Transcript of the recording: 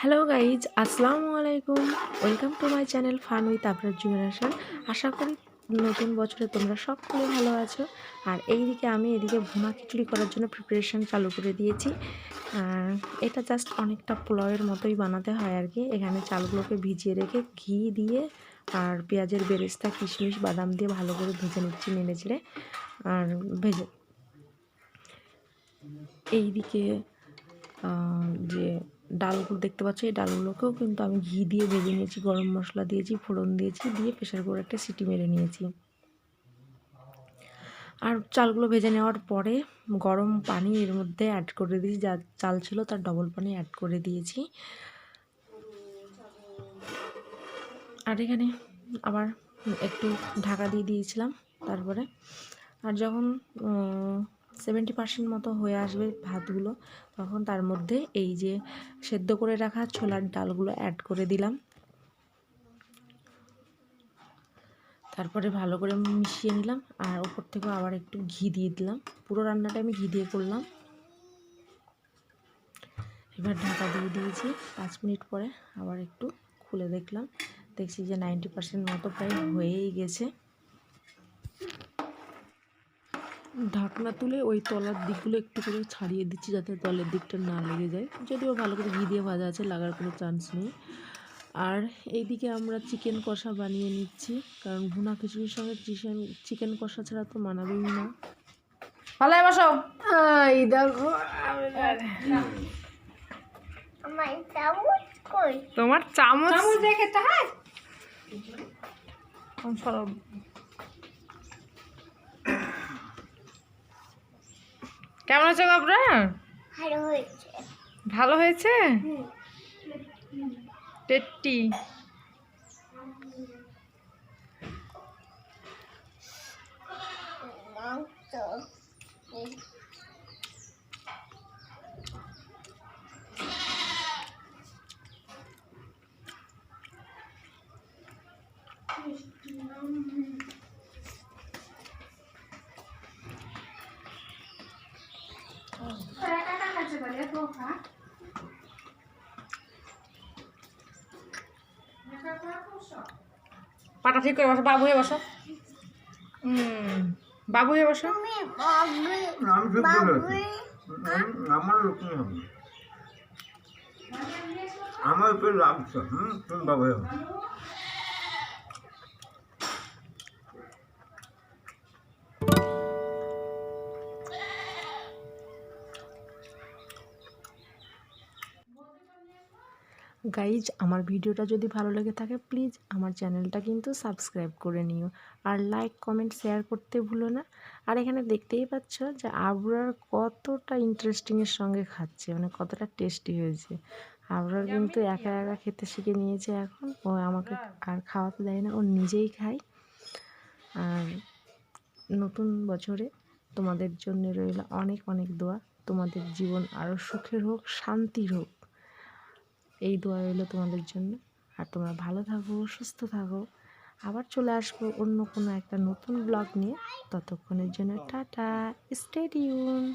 Hello guys, আসসালামু আলাইকুম। Welcome to my channel fun with আপনার জেনারেশন আশা করি নতুন বছরে তোমরা সকলে ভালো আছো। আর এইদিকে আমি এদিকে ভুনা খিচুড়ি করার জন্য প্রিপারেশন চালু করে দিয়েছি। আর এটা জাস্ট অনেকটা পোলাওয়ের মতোই বানাতে হয় আর কি। এখানে চালগুলোকে ভিজিয়ে রেখে ঘি দিয়ে আর পেঁয়াজের বেরেস্তা, কিশমিশ, বাদাম দিয়ে ভালো করে ভেজে নিচ্ছি নেড়ে চেড়ে। আর ভেজে এইদিকে যে ডালগুলো দেখতে পাচ্ছ, এই ডালগুলোকেও কিন্তু আমি ঘি দিয়ে ভেজে নিয়েছি, গরম মশলা দিয়েছি, ফোড়ন দিয়েছি, দিয়ে প্রেশার করে একটা সিটি মেরে নিয়েছি। আর চালগুলো ভেজে নেওয়ার পরে গরম পানি এর মধ্যে অ্যাড করে দিয়েছি, যা চাল ছিল তার ডবল পানি অ্যাড করে দিয়েছি। আর এখানে আবার একটু ঢাকা দিয়ে দিয়েছিলাম, তারপরে। আর যখন সেভেন্টি পার্সেন্ট মতো হয়ে আসবে ভাতগুলো। তখন তার মধ্যে এই যে সেদ্ধ করে রাখা ছোলার ডালগুলো অ্যাড করে দিলাম। তারপরে ভালো করে মিশিয়ে নিলাম আর ওপর থেকে আবার একটু ঘি দিয়ে দিলাম। পুরো রান্নাটা আমি ঘি দিয়ে করলাম। এবার ঢাকা দিয়ে দিয়েছি। পাঁচ মিনিট পরে আবার একটু খুলে দেখলাম। দেখছি যে নাইনটি পার্সেন্ট মতো প্রায় হয়েই গেছে। ঢাকনা তুলে ওই তলার দিকগুলো একটু করে ছাড়িয়ে দিচ্ছি যাতে তলের দিকটা না লেগে যায়। যদিও ভালো করে ঘি দিয়ে ভাজা আছে লাগার কোনো চান্স নেই। আর এইদিকে আমরা চিকেন কষা বানিয়ে নিচ্ছি কারণ ভুনা খিচুড়ির সঙ্গে চিকেন চিকেন কষা ছাড়া তো মানাবেই না। ভালো বসো। এই দেখো। আমার চামচ কই? তোমার চামচ? দেখে তাই? সরো। কেমন আছো আপনারা ভালো হয়েছে। ভালো হয়েছে? টেট্টি পাটা ঠিক করে বসো বাবু হয়ে বসো। হুম বাবু হয়ে বসো। আমার লক্ষ্মী হবে। আমার উপরে লাগছে হুম তুমি বাবা হবে গাইজ আমার ভিডিওটা যদি ভালো লেগে থাকে প্লিজ আমার চ্যানেলটা কিন্তু সাবস্ক্রাইব করে নিও। আর লাইক কমেন্ট শেয়ার করতে ভুলো না। আর এখানে দেখতেই পাচ্ছ যে আবরার কতটা ইন্টারেস্টিংয়ের সঙ্গে খাচ্ছে মানে কতটা টেস্টি হয়েছে। আবরার কিন্তু একা একা খেতে শিখে নিয়েছে এখন। ও আমাকে আর খাওয়াতে দেয় না ও নিজেই খায়। আর নতুন বছরে তোমাদের জন্য রইল অনেক অনেক দোয়া। তোমাদের জীবন আরও সুখের হোক শান্তির হোক। এই দোয়া রইল তোমাদের জন্য। আর তোমরা ভালো থাকো, সুস্থ থাকো। আবার চলে আসব অন্য কোনো একটা নতুন ব্লগ নিয়ে। ততক্ষণের জন্য টাটা স্টেডিউন